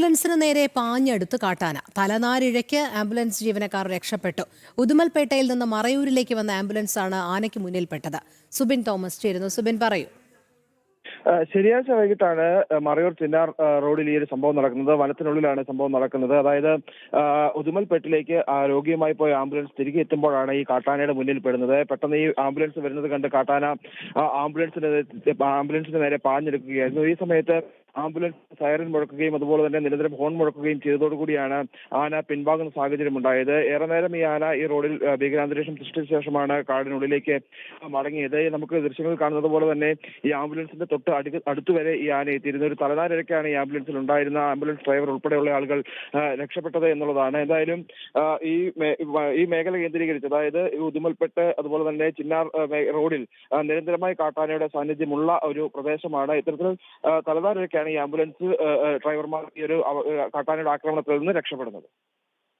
ആംബുലൻസിന് നേരെ പാഞ്ഞെടുത്ത് കാട്ടാന. തലനാരിഴയ്ക്ക് ആംബുലൻസ് ജീവനക്കാർ രക്ഷപ്പെട്ടു. ഉദുമൽപേട്ടയിൽ നിന്ന് മറയൂരിലേക്ക് വന്ന ആംബുലൻസ് ആണ് ആനയ്ക്ക് മുന്നിൽപ്പെട്ടത്. സുബിൻ തോമസ് ചേരുന്നു. സുബിൻ പറയൂ. ശനിയാഴ്ച വൈകിട്ടാണ് മറയൂർ ചിന്നാർ റോഡിൽ ഈ ഒരു സംഭവം നടക്കുന്നത്. വനത്തിനുള്ളിലാണ് സംഭവം നടക്കുന്നത്. അതായത് ഉദുമൽപെട്ടിലേക്ക് രോഗിയുമായി പോയ ആംബുലൻസ് തിരികെ എത്തുമ്പോഴാണ് ഈ കാട്ടാനയുടെ മുന്നിൽ പെടുന്നത്. പെട്ടെന്ന് ഈ ആംബുലൻസ് വരുന്നത് കണ്ട് കാട്ടാന ആംബുലൻസിന് ആംബുലൻസിന് നേരെ പാഞ്ഞെടുക്കുകയായിരുന്നു. ഈ സമയത്ത് ആംബുലൻസ് സൈറൻ മുഴക്കുകയും അതുപോലെ തന്നെ നിരന്തരം ഹോൺ മുഴക്കുകയും ചെയ്തതോടുകൂടിയാണ് ആന പിൻവാങ്ങുന്ന സാഹചര്യം ഉണ്ടായത്. ഏറെ നേരം ഈ ആന ഈ റോഡിൽ ഭീകരാന്തരീക്ഷം സൃഷ്ടിച്ച ശേഷമാണ് കാടിനുള്ളിലേക്ക് മടങ്ങിയത്. നമുക്ക് ദൃശ്യങ്ങൾ കാണുന്നത് പോലെ തന്നെ ഈ ആംബുലൻസിന്റെ തൊട്ട് അടു അടുത്തുവരെ ഈ ആന എത്തിയിരുന്നു. ഒരു തലനാരിഴക്കാണ് ഈ ആംബുലൻസിൽ ഉണ്ടായിരുന്ന. ആംബുലൻസ് ഡ്രൈവർ ഉൾപ്പെടെയുള്ള ആളുകൾ രക്ഷപ്പെട്ടത് എന്നുള്ളതാണ്. എന്തായാലും ഈ ഈ മേഖല കേന്ദ്രീകരിച്ച് അതായത് ഉദുമൽപ്പെട്ട് അതുപോലെ തന്നെ ചിന്നാർ റോഡിൽ നിരന്തരമായി കാട്ടാനയുടെ സാന്നിധ്യമുള്ള ഒരു പ്രദേശമാണ്. ഇത്തരത്തിൽ ആ, ഈ ആംബുലൻസ് ഡ്രൈവർമാർ ഈ ഒരു കാട്ടാനയുടെ ആക്രമണത്തിൽ നിന്ന് രക്ഷപ്പെടുന്നത്.